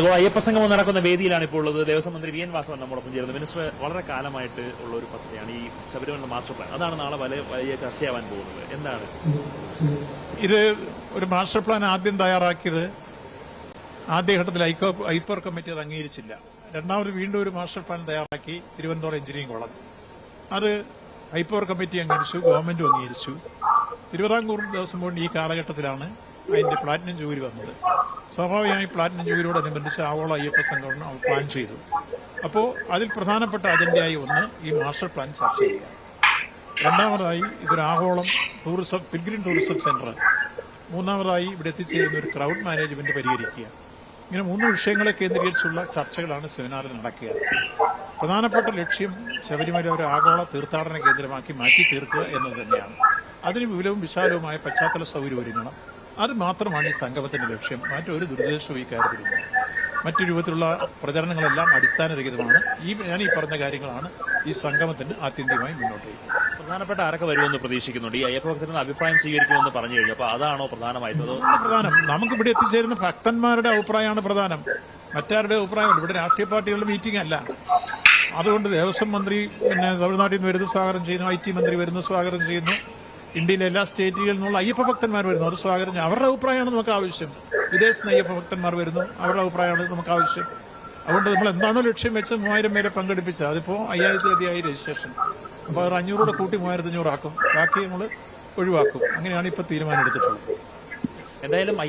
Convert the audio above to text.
ആഗോള അയ്യപ്പ സംഗമം നടക്കുന്ന വേദിയിലാണ് ഇപ്പോൾ ഉള്ളത്. ദേവസ്വം മന്ത്രി വി എൻ വാസവൻ നമ്മോടൊപ്പം ചേരുന്നത് മിനിസ്റ്റർ വളരെ കാലമായിട്ട് ഉള്ള ഒരു പദ്ധതിയാണ് ഈ ശബരിമല മാസ്റ്റർ പ്ലാൻ. അതാണ് നാളെ വലിയ വലിയ ചർച്ചയാവാൻ പോകുന്നത്. എന്താണ്? ഇത് ഒരു മാസ്റ്റർ പ്ലാൻ ആദ്യം തയ്യാറാക്കിയത് ആദ്യഘട്ടത്തിൽ ഐക്കോ ഐപ്പർ കമ്മിറ്റി അത് അംഗീകരിച്ചില്ല. രണ്ടാമത് വീണ്ടും ഒരു മാസ്റ്റർ പ്ലാൻ തയ്യാറാക്കി തിരുവനന്തപുരം എഞ്ചിനീയറിംഗ് കോളേജ്. അത് ഐപ്പോർ കമ്മിറ്റി അംഗീകരിച്ചു ഗവൺമെന്റും അംഗീകരിച്ചു. തിരുവിതാംകൂർ ദേവസ്വം ബോർഡ് ഈ കാലഘട്ടത്തിലാണ് അതിന്റെ പ്ലാറ്റിനം ജൂബിലി വന്നത്. സ്വാഭാവികമായി പ്ലാറ്റിനം ജൂബിലിയോടനുബന്ധിച്ച് ആഗോള അയ്യപ്പ സംഘടന പ്ലാൻ ചെയ്തു. അപ്പോൾ അതിൽ പ്രധാനപ്പെട്ട അജണ്ടയായി ഒന്ന് ഈ മാസ്റ്റർ പ്ലാൻ ചർച്ച ചെയ്യുക. രണ്ടാമതായി ഇതൊരു ആഗോളം ടൂറിസം പിൽഗ്രിം ടൂറിസം സെന്റർ മൂന്നാമതായി ഇവിടെ എത്തിച്ചേരുന്ന ഒരു ക്രൗഡ് മാനേജ്മെന്റ് പരിഹരിക്കുക. ഇങ്ങനെ മൂന്ന് വിഷയങ്ങളെ കേന്ദ്രീകരിച്ചുള്ള ചർച്ചകളാണ് സെമിനാറിൽ നടക്കുക. പ്രധാനപ്പെട്ട ലക്ഷ്യം ശബരിമല ഒരു ആഗോള തീർത്ഥാടന കേന്ദ്രമാക്കി മാറ്റി തീർക്കുക എന്നത് തന്നെയാണ്. അതിന് വിപുലവും വിശാലവുമായ പശ്ചാത്തല സൗകര്യം ഒരുങ്ങണം. അത് മാത്രമാണ് ഈ സംഗമത്തിന്റെ ലക്ഷ്യം. മറ്റൊരു ദുരുദ്ദേശവും ഈ കാര്യത്തിലില്ല മറ്റു രൂപത്തിലുള്ള പ്രചരണങ്ങളെല്ലാം അടിസ്ഥാനരഹിതമാണ്. ഈ ഞാൻ ഈ പറഞ്ഞ കാര്യങ്ങളാണ് ഈ സംഗമത്തിന് ആത്യന്തികമായി മുന്നോട്ട് വയ്ക്കുന്നത് പ്രധാനപ്പെട്ട ആരൊക്കെ വരുമെന്ന് പ്രതീക്ഷിക്കുന്നുണ്ട്? ഈ അയ്യപ്പ ഭക്തരുടെ അഭിപ്രായം സ്വീകരിക്കുമെന്ന് പറഞ്ഞു കഴിഞ്ഞു. അപ്പോൾ അതാണോ പ്രധാനമായിട്ട് പ്രധാനം. നമുക്ക് ഇവിടെ എത്തിച്ചേരുന്ന ഭക്തന്മാരുടെ അഭിപ്രായമാണ് പ്രധാനം. മറ്റാരുടെ അഭിപ്രായമല്ല ഇവിടെ രാഷ്ട്രീയ പാർട്ടികളുടെ മീറ്റിംഗ് അല്ല. അതുകൊണ്ട് ദേവസ്വം മന്ത്രി പിന്നെ തമിഴ്നാട്ടിൽ നിന്ന് വരുന്നു സ്വാഗതം ചെയ്യുന്നു ഐ ടി മന്ത്രി വരുന്നു സ്വാഗതം ചെയ്യുന്നു. ഇന്ത്യയിലെ എല്ലാ സ്റ്റേറ്റുകളിൽ നിന്നുള്ള അയ്യപ്പ ഭക്തന്മാർ വരുന്നു. അവർ സ്വാഗതം. അവരുടെ അഭിപ്രായമാണ് നമുക്ക് ആവശ്യം. വിദേശത്ത് നിന്ന് അയ്യപ്പ ഭക്തന്മാർ വരുന്നു. അവരുടെ അഭിപ്രായമാണ് നമുക്ക് ആവശ്യം. അതുകൊണ്ട് നമ്മൾ എന്താണോ ലക്ഷ്യം വെച്ച് മൂവായിരം പേരെ പങ്കെടുപ്പിച്ചത് അതിപ്പോൾ അയ്യായിരത്തിലധികമായി രജിസ്ട്രേഷൻ. അപ്പോൾ അത് അഞ്ഞൂറോടെ കൂട്ടി മൂവായിരത്തി അഞ്ഞൂറാക്കും ബാക്കി നമ്മൾ ഒഴിവാക്കും. അങ്ങനെയാണ് ഇപ്പോൾ തീരുമാനമെടുത്തിട്ടുള്ളത് എന്തായാലും